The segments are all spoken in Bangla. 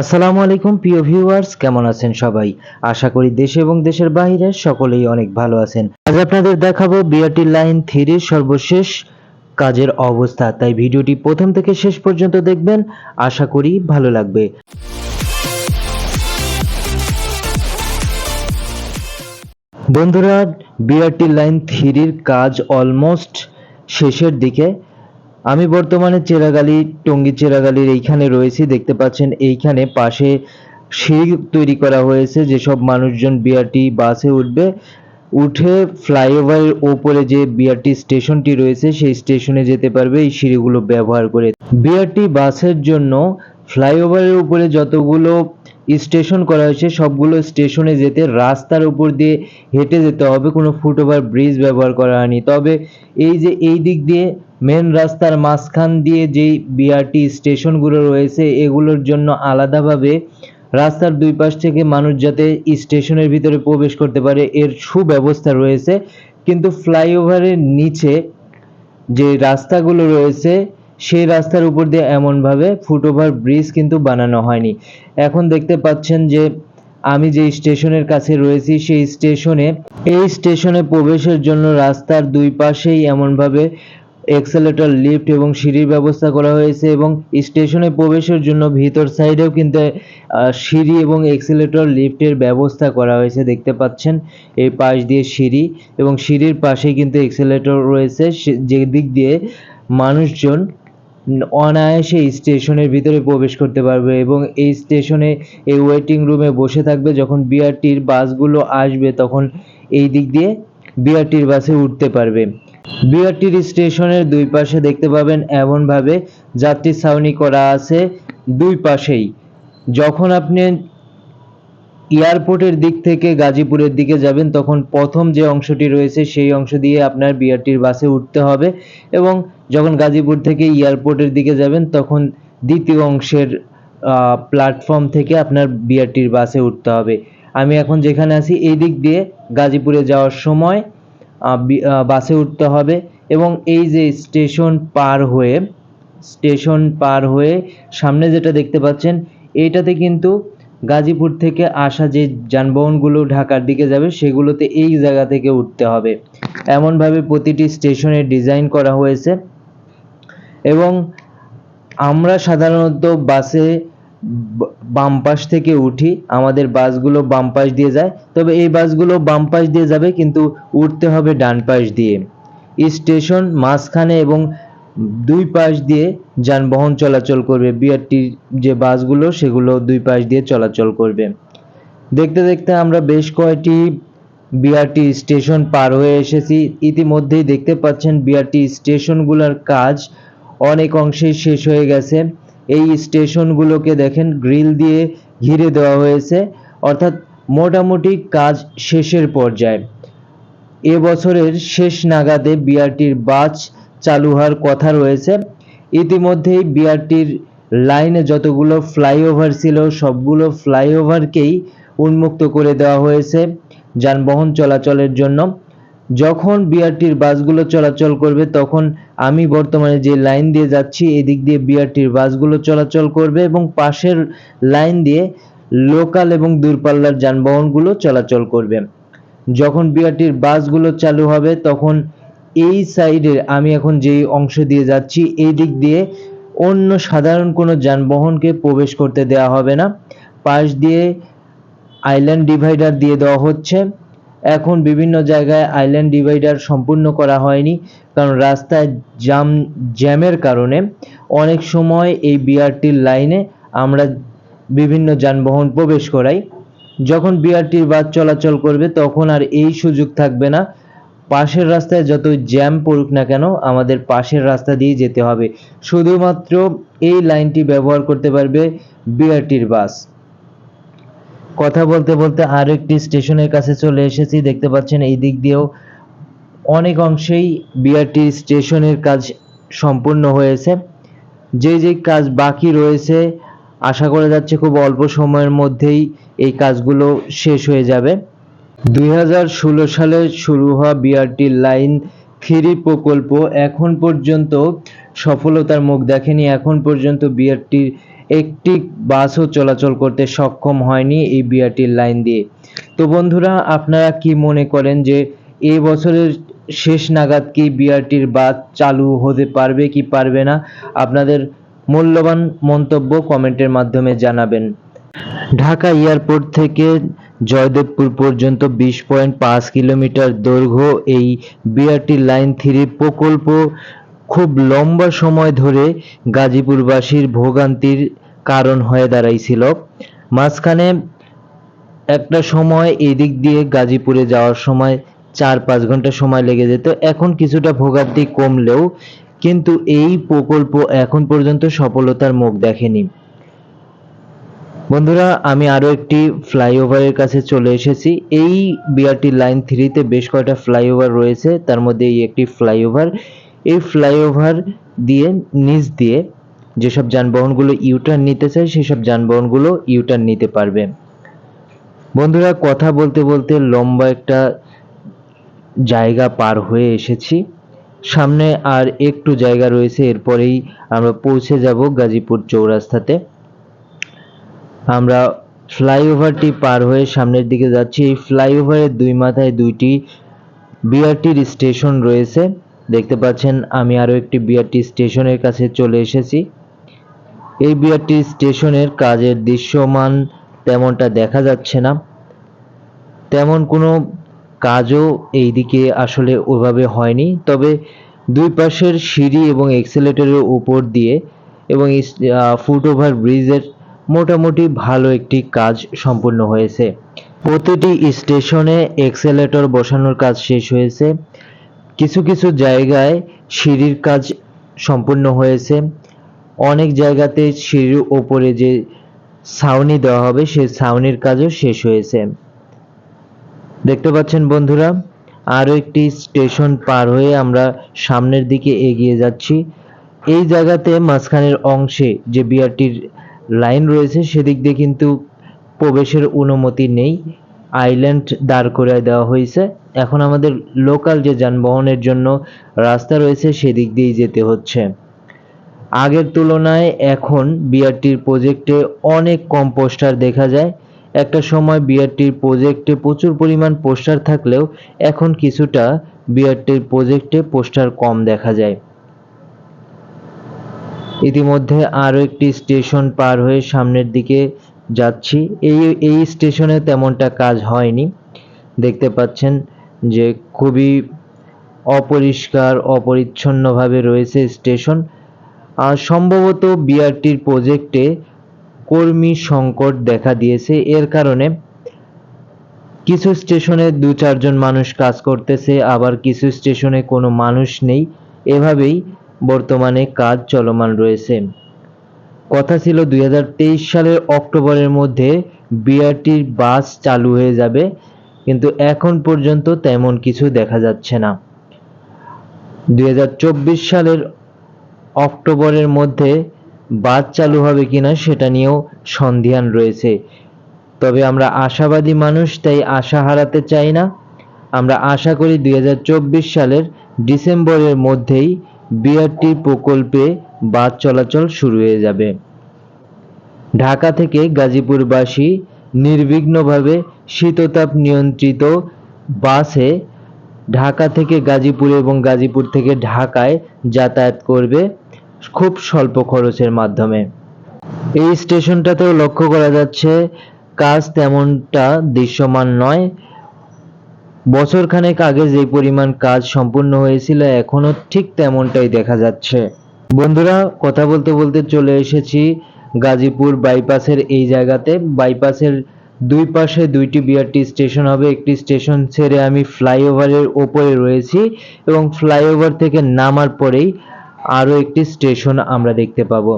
আসসালামু আলাইকুম, প্রিয় ভিউয়ার্স, কেমন আছেন সবাই? আশা করি দেশে এবং দেশের বাইরে সকলেই অনেক ভালো আছেন। আজ আপনাদের দেখাবো বিআরটি লাইন থ্রির সর্বশেষ কাজের অবস্থা। তাই ভিডিওটি প্রথম থেকে শেষ পর্যন্ত দেখবেন, আশা করি ভালো লাগবে। বন্ধুরা, বিআরটি লাইন থ্রির কাজ অলমোস্ট শেষের দিকে। আমি বর্তমানে চেরাগালি, টঙ্গী চেরাগালির এইখানে রয়েছি। দেখতে পাচ্ছেন এইখানে পাশে সিঁড়ি তৈরি করা হয়েছে, যেসব মানুষজন বিআরটি বাসে উঠবে। উঠে ফ্লাইওভারের ওপরে যে বিআরটি স্টেশনটি রয়েছে, সেই স্টেশনে যেতে পারবে এই সিঁড়িগুলো ব্যবহার করে। বিআরটি বাসের জন্য ফ্লাইওভারের উপরে যতগুলো স্টেশন করা হয়েছে, সবগুলো স্টেশনে যেতে রাস্তার উপর দিয়ে হেঁটে যেতে হবে। কোনো ফুটওভার, ব্রিজ ব্যবহার করা হয়নি। তবে এই যে এই দিক দিয়ে মেন রাস্তার মাঝখান দিয়ে যেই বিআরটি স্টেশনগুলো রয়েছে, এগুলোর জন্য আলাদাভাবে রাস্তার দুই পাশ থেকে মানুষ যাতে স্টেশনের ভিতরে প্রবেশ করতে পারে, এর সুব্যবস্থা রয়েছে। কিন্তু ফ্লাইওভারের নিচে যে রাস্তাগুলো রয়েছে, সেই রাস্তার উপর দিয়ে এমনভাবে ফুটওভার, ব্রিজ কিন্তু বানানো হয়নি। এখন দেখতে পাচ্ছেন যে আমি যে স্টেশনের কাছে রয়েছি, সেই স্টেশনে, এই স্টেশনে প্রবেশের জন্য রাস্তার দুই পাশেই এমনভাবে এক্সেলেটর, লিফট এবং সিঁড়ির ব্যবস্থা করা হয়েছে এবং স্টেশনে প্রবেশের জন্য ভিতর সাইডেও কিন্তু সিঁড়ি এবং এক্সেলেটর, লিফটের ব্যবস্থা করা হয়েছে, দেখতে পাচ্ছেন। এই পাশ দিয়ে সিঁড়ি এবং সিঁড়ির পাশেই কিন্তু এক্সেলেটর রয়েছে। যে দিক দিয়ে মানুষজন অনায়াসে স্টেশনের ভিতরে প্রবেশ করতে পারবে এবং এই স্টেশনে, এই ওয়েটিং রুমে বসে থাকবে। যখন বিআরটির বাসগুলো আসবে, তখন এই দিক দিয়ে বিআরটির বাসে উঠতে পারবে। বিআরটির স্টেশনের দুই পাশে দেখতে পাবেন এমনভাবে যাত্রী ছাউনি করা আছে দুই পাশেই। যখন আপনি এয়ারপোর্টের দিক থেকে গাজীপুরের দিকে যাবেন, তখন প্রথম যে অংশটি রয়েছে সেই অংশ দিয়ে আপনার বিআরটির বাসে উঠতে হবে এবং যখন গাজীপুর থেকে এয়ারপোর্টের দিকে যাবেন, তখন দ্বিতীয় অংশের প্ল্যাটফর্ম থেকে আপনার বিআরটির বাসে উঠতে হবে। আমি এখন যেখানে আছি এই দিক দিয়ে গাজীপুরে যাওয়ার সময় বাসে উঠতে হবে এবং এই যে স্টেশন পার হয়ে, স্টেশন পার হয়ে সামনে যেটা দেখতে পাচ্ছেন, এইটাতে কিন্তু গাজীপুর থেকে আসা যে যানবাহনগুলো ঢাকার দিকে যাবে সেগুলোতে এই জায়গা থেকে উঠতে হবে। এমনভাবে প্রতিটি স্টেশনের ডিজাইন করা হয়েছে এবং আমরা সাধারণত বাসে বাম পাশ থেকে উঠি, আমাদের বাসগুলো বাম পাশ দিয়ে যায়। তবে এই বাসগুলো বাম পাশ দিয়ে যাবে, কিন্তু উঠতে হবে ডান পাশ দিয়ে। স্টেশন মাঝখানে এবং দুই পাশ দিয়ে যানবাহন চলাচল করবে। বিআরটির যে বাসগুলো, সেগুলো দুই পাশ দিয়ে চলাচল করবে। দেখতে দেখতে আমরা বেশ কয়েকটি বিআরটি স্টেশন পার হয়ে এসেছি। ইতিমধ্যেই দেখতে পাচ্ছেন বিআরটি স্টেশনগুলোর কাজ অনেক অংশেই শেষ হয়ে গেছে। এই স্টেশনগুলোকে দেখেন, গ্রিল দিয়ে ঘিরে দেওয়া হয়েছে। অর্থাৎ মোটামুটি কাজ শেষের পর্যায়ে। এ বছরের শেষ নাগাদে বিআরটির বাস চালু হওয়ার কথা রয়েছে। ইতিমধ্যেই বিআরটির লাইনে যতগুলো ফ্লাইওভার ছিল, সবগুলো ফ্লাইওভারকেই উন্মুক্ত করে দেওয়া হয়েছে যানবাহন চলাচলের জন্য। যখন বিআরটির বাসগুলো চলাচল করবে, তখন আমি বর্তমানে যে লাইন দিয়ে যাচ্ছি, এদিক দিয়ে বিআরটির বাসগুলো চলাচল করবে এবং পাশের লাইন দিয়ে লোকাল এবং দূরপাল্লার যানবাহনগুলো চলাচল করবে। যখন বিআরটির বাসগুলো চালু হবে, তখন এই সাইডে আমি এখন যেই অংশ দিয়ে যাচ্ছি, এই দিক দিয়ে অন্য সাধারণ কোনো যানবাহনকে প্রবেশ করতে দেওয়া হবে না। পাশ দিয়ে আইল্যান্ড ডিভাইডার দিয়ে দেওয়া হচ্ছে। এখন বিভিন্ন জায়গায় আইল্যান্ড ডিভাইডার সম্পূর্ণ করা হয়নি, কারণ রাস্তায় জাম জ্যামের কারণে অনেক সময় এই বিআরটির লাইনে আমরা বিভিন্ন যানবাহন প্রবেশ করাই। যখন বিআরটির বাস চলাচল করবে, তখন আর এই সুযোগ থাকবে না। পাশের রাস্তায় যত জ্যাম পড়ুক না কেন, আমাদের পাশের রাস্তা দিয়ে যেতে হবে। শুধুমাত্র এই লাইনটি ব্যবহার করতে পারবে বিআরটির বাস। কথা বলতে বলতে আরও একটি স্টেশনের কাছে চলে এসেছি। দেখতে পাচ্ছেন এই দিক দিয়েও অনেক অংশেই বিআরটি স্টেশনের কাজ সম্পূর্ণ হয়েছে। যে যে কাজ বাকি রয়েছে, আশা করা যাচ্ছে খুব অল্প সময়ের মধ্যেই এই কাজগুলো শেষ হয়ে যাবে। দুই হাজার ষোলো সালে শুরু হওয়া বিআরটি লাইন থ্রি প্রকল্প এখন পর্যন্ত সফলতার মুখ দেখেনি। এখন পর্যন্ত বিআরটির একটি বাসও চলাচল করতে সক্ষম হয়নি এই বিআরটির লাইন দিয়ে। তো বন্ধুরা, আপনারা কি মনে করেন যে এই বছরের শেষ নাগাদ কি বিআরটির বাস চালু হতে পারবে কি পারবে না? আপনাদের মূল্যবান মন্তব্য কমেন্টের মাধ্যমে জানাবেন। ঢাকা এয়ারপোর্ট থেকে জয়দেবপুর পর্যন্ত বিশ পয়েন্ট পাঁচ কিলোমিটার দৈর্ঘ্য এই বিআরটি লাইন থ্রি প্রকল্প খুব লম্বা সময় ধরে গাজীপুরবাসীর ভোগান্তির কারণ হয়ে দাঁড়াইছিল। মাঝখানে একটা সময় এদিক দিয়ে গাজীপুরে যাওয়ার সময় চার পাঁচ ঘণ্টা সময় লেগে যেত। এখন কিছুটা ভোগান্তি কমলেও কিন্তু এই প্রকল্প এখন পর্যন্ত সফলতার মুখ দেখেনি। বন্ধুরা, আমি আরও একটি ফ্লাইওভারের কাছে চলে এসেছি। এই বিআরটি লাইন থ্রিতে বেশ কয়টা ফ্লাইওভার রয়েছে, তার মধ্যে এই একটি ফ্লাইওভার। এই ফ্লাইওভার দিয়ে, নিচ দিয়ে যেসব যানবাহনগুলো ইউটার্ন নিতে চায়, সেসব যানবাহনগুলো ইউটার্ন নিতে পারবে। বন্ধুরা, কথা বলতে বলতে লম্বা একটা জায়গা পার হয়ে এসেছি। সামনে আর একটু জায়গা রয়েছে, এরপরেই আমরা পৌঁছে যাব গাজীপুর চৌরাস্তাতে। আমরা ফ্লাইওভারটি পার হয়ে সামনের দিকে যাচ্ছি। এই ফ্লাইওভারের দুই মাথায় দুইটি বিআরটির স্টেশন রয়েছে। দেখতে পাচ্ছেন, আমি আরও একটি বিআরটি স্টেশনের কাছে চলে এসেছি। এই বিআরটি স্টেশনের কাজের দৃশ্যমান তেমনটা দেখা যাচ্ছে না। তেমন কোনো কাজও এইদিকে আসলে ওইভাবে হয়নি। তবে দুই পাশের সিঁড়ি এবং এক্সেলেটরের উপর দিয়ে এবং ফুটওভার ব্রিজের মোটামুটি ভালো একটি কাজ সম্পূর্ণ হয়েছে। প্রতিটি স্টেশনে এক্সেলেটর বসানোর কাজ শেষ হয়েছে। কিছু কিছু জায়গায় সিঁড়ির কাজ সম্পূর্ণ হয়েছে। অনেক জায়গাতে সিঁড়ির ওপরে যে ছাউনি দেওয়া হবে সেই ছাউনির কাজও শেষ হয়েছে। দেখতে পাচ্ছেন বন্ধুরা, আরও একটি স্টেশন পার হয়ে আমরা সামনের দিকে এগিয়ে যাচ্ছি। এই জায়গাতে মাঝখানের অংশে যে বিআরটির লাইন রয়েছে, সেদিক দিয়ে কিন্তু প্রবেশের অনুমতি নেই। আইল্যান্ড দাঁড় করে দেওয়া হয়েছে। এখন আমাদের লোকাল যে যানবাহনের জন্য রাস্তা রয়েছে, সেদিক দিয়েই যেতে হচ্ছে। আগের তুলনায় এখন বিআরটির প্রজেক্টে অনেক কম পোস্টার দেখা যায়। একটা সময় বিআরটির প্রজেক্টে প্রচুর পরিমাণ পোস্টার থাকলেও এখন কিছুটা বিআরটির প্রজেক্টে পোস্টার কম দেখা যায়। ইতিমধ্যে আরও একটি স্টেশন পার হয়ে সামনের দিকে যাচ্ছি। এই এই স্টেশনে তেমনটা কাজ হয়নি। দেখতে পাচ্ছেন যে খুবই অপরিষ্কার, অপরিচ্ছন্নভাবে রয়েছে স্টেশন। সম্ভবত বিআরটির প্রজেক্টে কর্মী সংকট দেখা দিয়েছে। এর কারণে কিছু স্টেশনে দু চারজন মানুষ কাজ করতেছে, আবার কিছু স্টেশনে কোনো মানুষ নেই। এভাবেই বর্তমানে কাজ চলমান রয়েছে। কথা ছিল দুই হাজার তেইশ সালের অক্টোবরের মধ্যে বিআরটির বাস চালু হয়ে যাবে, কিন্তু এখন পর্যন্ত তেমন কিছু দেখা যাচ্ছে না। দুই হাজার চব্বিশ সালের অক্টোবরের মধ্যে বাস চালু হবে কিনা সেটা নিয়েও সন্ধিহান রয়েছে। তবে আমরা আশাবাদী মানুষ, তাই আশা হারাতে চাই না। আমরা আশা করি দুই হাজার চব্বিশ সালের ডিসেম্বরের মধ্যেই বিআরটি প্রকল্পে বাস চলাচল শুরু হয়ে যাবে। ঢাকা থেকে গাজীপুরবাসী নির্বিঘ্নভাবে শীততাপ নিয়ন্ত্রিত বাসে ঢাকা থেকে গাজীপুর এবং গাজীপুর থেকে ঢাকায় যাতায়াত করবে। খুব স্বল্প খরচের মাধ্যমে। এই স্টেশনটাতেও লক্ষ্য করা যাচ্ছে, কাজ তেমনটা দৃশ্যমান নয়। বছরখানেক আগে যে পরিমাণ কাজ সম্পূর্ণ হয়েছিল এখনও ঠিক তেমনটাই দেখা যাচ্ছে। বন্ধুরা, কথা বলতে বলতে চলে এসেছি গাজীপুর বাইপাসের এই জায়গাতে। বাইপাসের দুই পাশে দুইটি বিআরটি স্টেশন হবে। একটি স্টেশন ছেড়ে আমি ফ্লাইওভারের ওপরে রয়েছি এবং ফ্লাইওভার থেকে নামার পরেই আরও একটি স্টেশন আমরা দেখতে পাবো।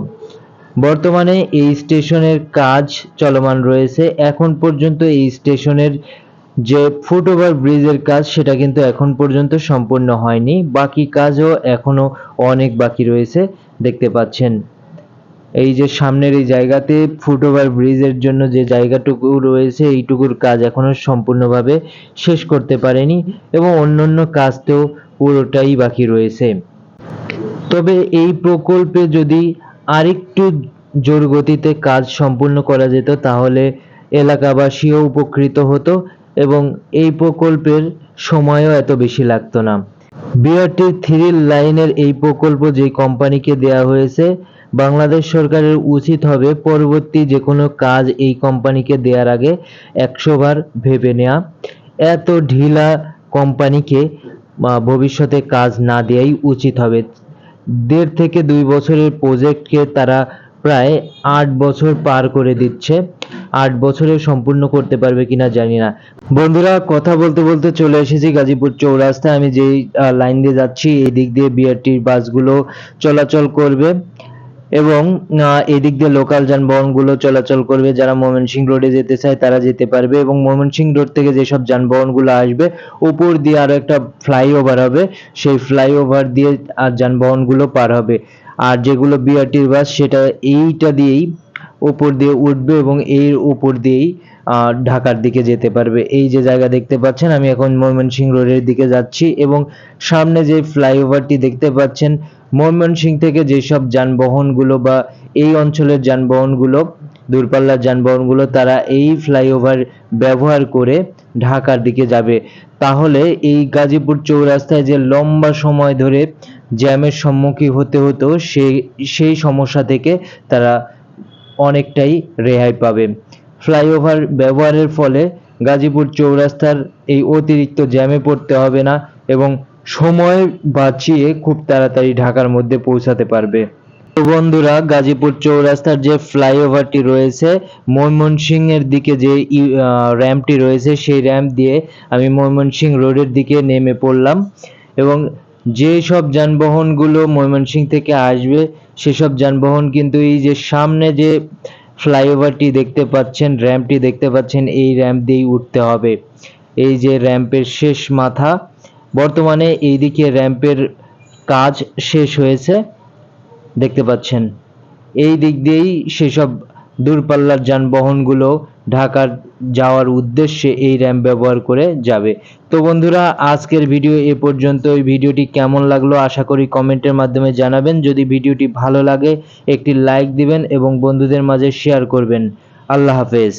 বর্তমানে এই স্টেশনের কাজ চলমান রয়েছে। এখন পর্যন্ত এই স্টেশনের যে ফুটওভার ব্রিজের কাজ, সেটা কিন্তু এখন পর্যন্ত সম্পূর্ণ হয়নি। বাকি কাজও এখনও অনেক বাকি রয়েছে, দেখতে পাচ্ছেন। এই যে সামনের এই জায়গাতে ফুটওভার ব্রিজের জন্য যে জায়গাটুকু রয়েছে, এইটুকুর কাজ এখনও সম্পূর্ণভাবে শেষ করতে পারেনি এবং অন্যান্য কাজ তো পুরোটাই বাকি রয়েছে। তবে এই প্রকল্পে যদি আরেকটু জোর গতিতে কাজ সম্পূর্ণ করা যেত, তাহলে এলাকাবাসীও উপকৃত হতো এবং এই প্রকল্পের সময়ও এত বেশি লাগতো না। বিআরটি থ্রি লাইনের এই প্রকল্প যে কোম্পানিকে দেয়া হয়েছে, বাংলাদেশ সরকারের উচিত হবে পরবর্তী যে কোনো কাজ এই কোম্পানিকে দেওয়ার আগে একশো বার ভেবে নেওয়া এত ঢিলা কোম্পানিকে ভবিষ্যতে কাজ না দেওয়াই উচিত হবে। দেড় থেকে দুই বছরের প্রজেক্টকে তারা প্রায় আট বছর পার করে দিচ্ছে। আট বছরে সম্পূর্ণ করতে পারবে কিনা জানি না। বন্ধুরা, কথা বলতে বলতে চলে এসেছি গাজীপুর চৌরাস্তায়। আমি যেই লাইন দিয়ে যাচ্ছি এই দিক দিয়ে বিআরটির বাসগুলো চলাচল করবে। এবং এদিক দিয়ে লোকাল যানবাহনগুলো চলাচল করবে। যারা ময়মনসিংহ রোডে যেতে চায়, তারা যেতে পারবে এবং ময়মনসিংহ রোড থেকে যেসব যানবাহনগুলো আসবে, উপর দিয়ে আরও একটা ফ্লাইওভার হবে। সেই ফ্লাইওভার দিয়ে আর যানবাহনগুলো পার হবে। আর যেগুলো বিআরটির বাস সেটা এইটা দিয়েই উপর দিয়ে উঠবে এবং এর উপর দিয়েই ঢাকার দিকে যেতে পারবে। এই যে জায়গা দেখতে পাচ্ছেন, আমি এখন ময়মনসিংহ রোডের দিকে যাচ্ছি এবং সামনে যে ফ্লাইওভারটি দেখতে পাচ্ছেন, ময়মনসিংহ থেকে যেসব যানবাহনগুলো বা এই অঞ্চলের যানবাহনগুলো, দূরপাল্লার যানবাহনগুলো, তারা এই ফ্লাইওভার ব্যবহার করে ঢাকার দিকে যাবে। তাহলে এই গাজীপুর চৌরাস্তায় যে লম্বা সময় ধরে জ্যামের সম্মুখীন হতে হতো সেই সেই সমস্যা থেকে তারা অনেকটাই রেহাই পাবে। ফ্লাইওভার ব্যবহারের ফলে গাজীপুর চৌরাস্তার এই অতিরিক্ত জ্যামে পড়তে হবে না এবং সময় বাঁচিয়ে খুব তাড়াতাড়ি ঢাকার মধ্যে পৌঁছাতে পারবে। তো বন্ধুরা, গাজীপুর চৌরাস্তার যে ফ্লাইওভারটি রয়েছে ময়মনসিংহ এর দিকে যে র্যাম্পটি রয়েছে, সেই র্যাম্প দিয়ে আমি ময়মনসিংহ রোডের দিকে নেমে পড়লাম এবং যে সব যানবাহনগুলো ময়মনসিংহ থেকে আসবে, সেসব যানবাহন কিন্তু এই যে সামনে যে ফ্লাইওভারটি দেখতে পাচ্ছেন, র্যাম্পটি দেখতে পাচ্ছেন, এই র্যাম্প দিয়েই উঠতে হবে। এই যে র্যাম্পের শেষ মাথা, বর্তমানে এইদিকে র্যাম্পের কাজ শেষ হয়েছে, দেখতে পাচ্ছেন। এই দিক দিয়েই সেসব দূরপাল্লার যানবাহনগুলো ঢাকার যাওয়ার উদ্দেশ্যে এই র্যাম্প ব্যবহার করে যাবে। তো বন্ধুরা, আজকের ভিডিও এ পর্যন্ত ওই ভিডিওটি কেমন লাগল আশা করি কমেন্টের মাধ্যমে জানাবেন। যদি ভিডিওটি ভালো লাগে, একটি লাইক দিবেন এবং বন্ধুদের মাঝে শেয়ার করবেন। আল্লাহ হাফেজ।